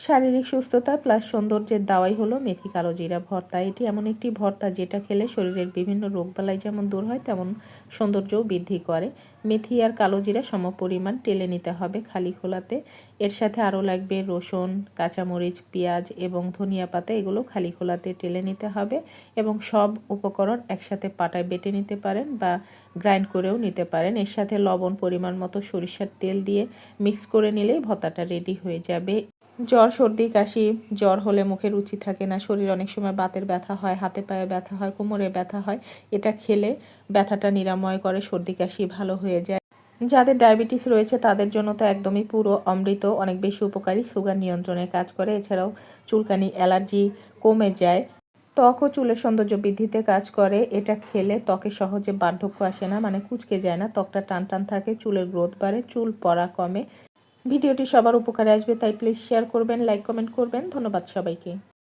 শারীরিক সুস্থতা প্লাস সৌন্দর্যের দাওয়াই হলো মেথি কালো জিরা ভর্তা। এটি এমন একটি ভর্তা যেটা খেলে শরীরের বিভিন্ন রোগবালাই যেমন দূর হয়, তেমন সৌন্দর্যও বৃদ্ধি করে। মেথি আর কালো জিরা সম পরিমাণ টেলে নিতে হবে খালি খোলাতে। এর সাথে আরও লাগবে রসুন, কাঁচামরিচ, পেঁয়াজ এবং ধনিয়া পাতা, এগুলো খালি খোলাতে টেলে নিতে হবে এবং সব উপকরণ একসাথে পাটায় বেটে নিতে পারেন বা গ্রাইন্ড করেও নিতে পারেন। এর সাথে লবণ পরিমাণ মতো সরিষার তেল দিয়ে মিক্স করে নিলেই ভর্তাটা রেডি হয়ে যাবে। জ্বর, সর্দি, কাশি, জ্বর হলে মুখে রুচি থাকে না, শরীর অনেক সময় বাতের ব্যথা হয়, হাতে পায়ে ব্যথা হয়, কোমরে ব্যথা হয়, এটা খেলে ব্যথাটা নিরাময় করে, সর্দি, কাশি ভালো হয়ে যায়। যাদের ডায়াবেটিস রয়েছে, তাদের জন্য তো একদমই পুরো অমৃত, অনেক বেশি উপকারী, সুগার নিয়ন্ত্রণে কাজ করে, এছাড়াও চুলকানি, অ্যালার্জি কমে যায়। ত্বক ও চুলের সৌন্দর্য বৃদ্ধিতে কাজ করে, এটা খেলে ত্বকে সহজে বার্ধক্য আসে না মানে কুচকে যায় না, ত্বকটা টান টান থাকে, চুলের গ্রোথ বাড়ে, চুল পড়া কমে। ভিডিওটি সবার উপকারে আসবে তাই প্লিজ শেয়ার করবেন লাইক কমেন্ট করবেন। ধন্যবাদ সবাইকে।